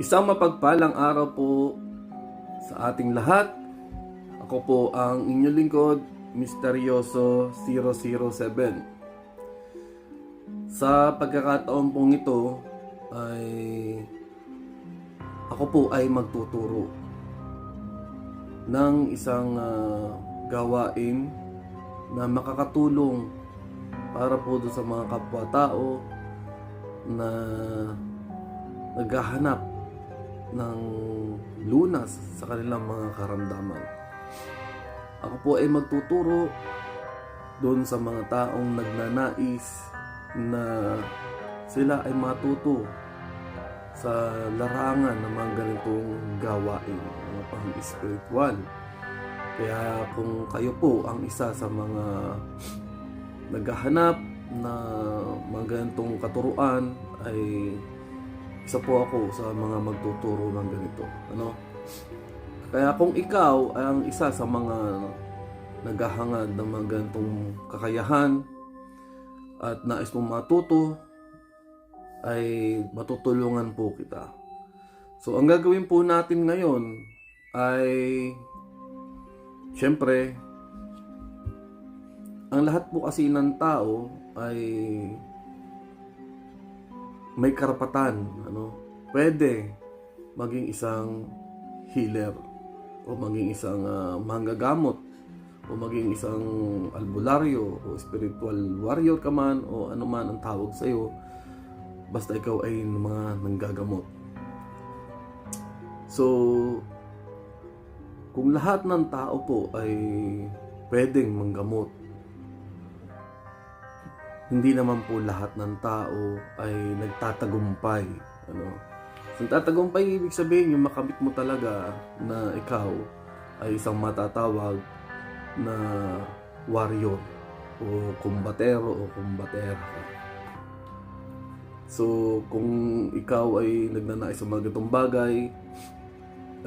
Isang mapagpalang araw po sa ating lahat. Ako po ang inyong lingkod, Misteryoso 007. Sa pagkakataon pong ito ay ako po ay magtuturo ng isang ah, gawain na makakatulong para po doon sa mga kapwa-tao na naghahanap ng lunas sa kanilang mga karamdaman. Ako po ay magtuturo doon sa mga taong nagnanais na sila ay matuto sa larangan ng mga ganitong gawain, mga pang-spiritual. Kaya kung kayo po ang isa sa mga naghahanap na mga ganitong katuruan ay isa po ako sa mga magtuturo ng ganito. Ano? Kaya kung ikaw ay ang isa sa mga naghahangad ng mga ganitong kakayahan at nais mong matuto, ay matutulungan po kita. So, ang gagawin po natin ngayon ay syempre ang lahat po kasi ng tao ay may karapatan, ano? Pwede maging isang healer o maging isang ah, manggagamot o maging isang albularyo o spiritual warrior ka man o ano man ang tawag sa iyo basta ikaw ay mga nanggagamot. So, kung lahat ng tao po ay pwedeng manggamot, hindi naman po lahat ng tao ay nagtatagumpay. Ano? So, nagtatagumpay, ibig sabihin yung makamit mo talaga na ikaw ay isang matatawag na warrior o kumbatero o kumbatera. So, kung ikaw ay nagnanais sa mga ganitong bagay,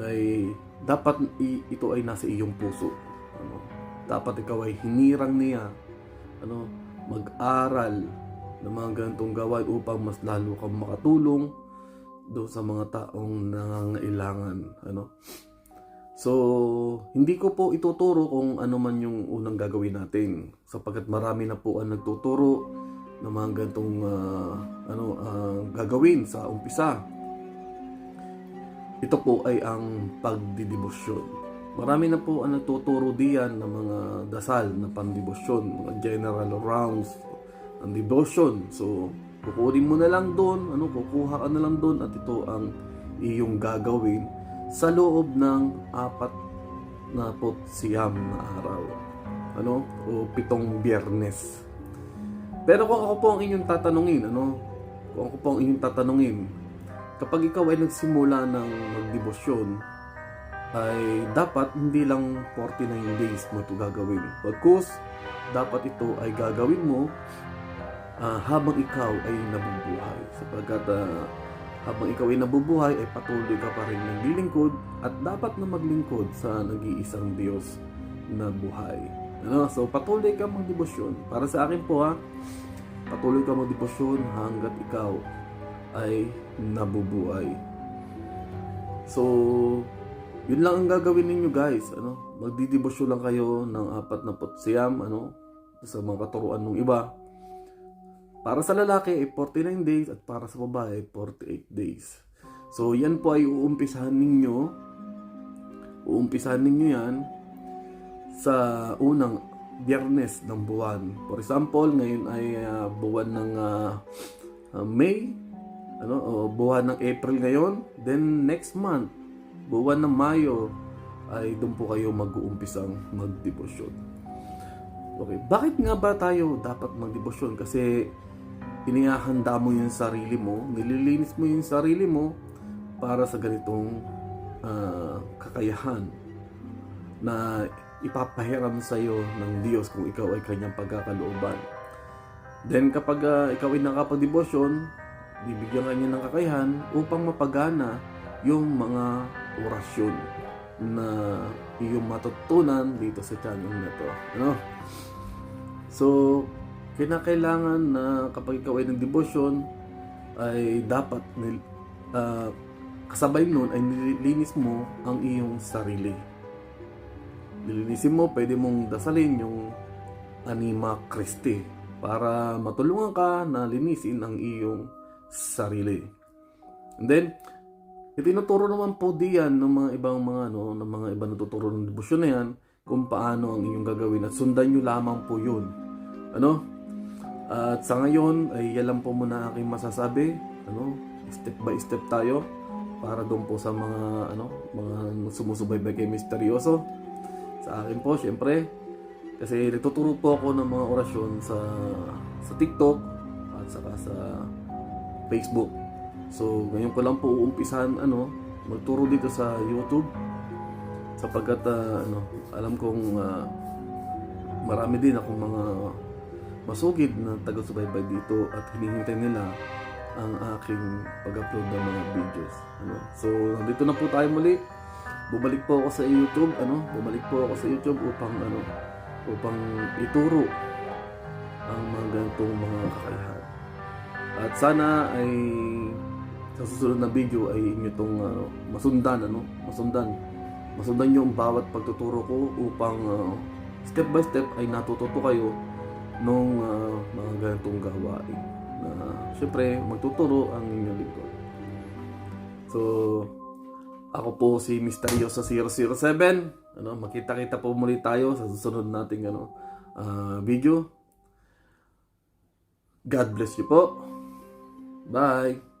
ay dapat ito ay nasa iyong puso. Ano? Dapat ikaw ay hinirang niya. Ano? Mag-aral ng mga ganitong gawain upang mas lalo kang makatulong doon sa mga taong nangangailangan. Ano? So, hindi ko po ituturo kung ano man yung unang gagawin natin sapagkat marami na po ang nagtuturo ng mga ganitong ah, ano ah, gagawin sa umpisa. Ito po ay ang pagdidibosyon. Marami na po ang nagtuturo diyan ng mga dasal na pandibosyon, mga general rounds ng devotion. So, kukunin mo na lang doon, ano, kukuha ka na lang doon at ito ang iyong gagawin sa loob ng apat na siyam na araw. Ano? O pitong biyernes. Pero kung ako po ang inyong tatanungin, ano? Kung ako po ang inyong tatanungin, kapag ikaw ay nagsimula ng magdebosyon, ay dapat hindi lang 49 days mo ito gagawin. Pagkus, dapat ito ay gagawin mo ah, habang ikaw ay nabubuhay. Sapagkat ah, habang ikaw ay nabubuhay, ay patuloy ka pa rin naglilingkod at dapat na maglingkod sa nag-iisang Diyos na buhay. Ano? So, patuloy ka magdebosyon. Para sa akin po ha, patuloy ka magdebosyon hanggat ikaw ay nabubuhay. So, yun lang ang gagawin ninyo guys. Ano? Magdidebosyon lang kayo ng apat na siyam, ano? Sa mga katuruan ng iba. Para sa lalaki ay 49 days at para sa babae ay 48 days. So, yan po ay uumpisahan ninyo. Uumpisahan ninyo yan sa unang biyernes ng buwan. For example, ngayon ay ah, buwan ng ah, ah, May, ano, o buwan ng April ngayon. Then next month, buwan ng Mayo, ay doon po kayo mag-uumpisang magdebosyon. Okay, bakit nga ba tayo dapat magdebosyon? Kasi inihahanda mo yung sarili mo, nililinis mo yung sarili mo para sa ganitong ah, kakayahan na ipapahiram sa iyo ng Diyos kung ikaw ay kanyang pagkakalooban. Then kapag ah, ikaw ay nakapag-debosyon, bibigyan ka niya ng kakayahan upang mapagana yung mga orasyon na iyong matutunan dito sa channel na to. Ano? So, kinakailangan na kapag ikaw ay nag-devotion, ay dapat ah, kasabay nun ay nililinis mo ang iyong sarili. Lilinisin mo, pwede mong dasalin yung Anima Christi para matulungan ka na linisin ang iyong sarili. And then, itinuturo naman po diyan ng mga ibang mga ano, ng mga ibang natuturo ng debosyon na yan kung paano ang inyong gagawin at sundan nyo lamang po yun. Ano? At sa ngayon ay yan lang po muna aking masasabi. Ano? Step by step tayo para doon po sa mga ano, mga sumusubaybay kay misteryoso. Sa akin po, syempre, kasi nagtuturo po ako ng mga orasyon sa sa TikTok at saka sa Facebook. So, ngayon ko lang po uumpisahan ano, magturo dito sa YouTube sapagkat ah, ano, alam kong ah, marami din akong mga masugid na taga-subaybay dito at hinihintay nila ang aking pag-upload ng mga videos. Ano? So, nandito na po tayo muli. Bumalik po ako sa YouTube, ano? Bumalik po ako sa YouTube upang ano, upang ituro ang mga ganitong mga kakayahan. At sana ay sa susunod na video ay inyo itong ano, masundan, ano? Masundan. Masundan nyo ang bawat pagtuturo ko upang ah, step by step ay natututo kayo nung ah, mga ganitong gawain na syempre magtuturo ang inyong lingkod. So, ako po si Misteryoso 007. Ano, makita-kita po muli tayo sa susunod nating ano ah, video. God bless you po. Bye.